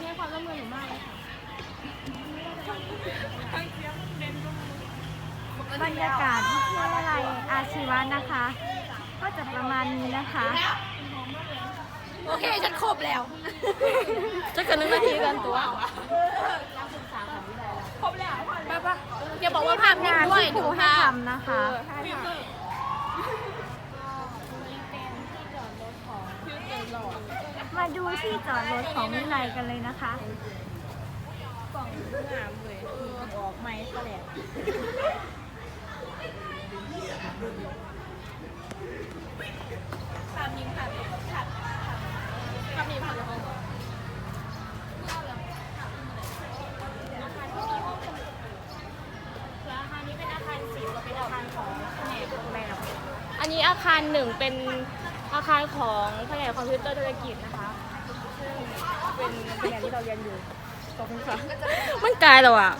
คนให้ความร่วมมือหนูมากเลยค่ะบรรยากาศวิทยาลัยอาชีวะนะคะ ก็จะประมาณนี้นะคะ โอเค ฉันครบแล้วจะเกินหนึ่งนาทีกันตัวครบแล้วไปปะอย่าบอกว่าภาพนิ่งงานด้วยที่ครูดูให้ภาพทำนะคะ มาดูที่จอดรถของวิไลกันเลยนะคะออกไม้ก็แล้วภาพนิ่งภาพนิ่งภาพภาพนิ่งภาพนิ่งอาคานี้เป็นอาคารสิบก็เป็นอาคารของแผนกโรงแรมอันนี้อาคารหนึ่งเป็น อาคารของแผนกคอมพิวเตอร์ธุรกิจนะคะซึ่งเป็นแผนกที่เราเรียนอยู่ขอบคุณค่ะมันกลายแล้วอะ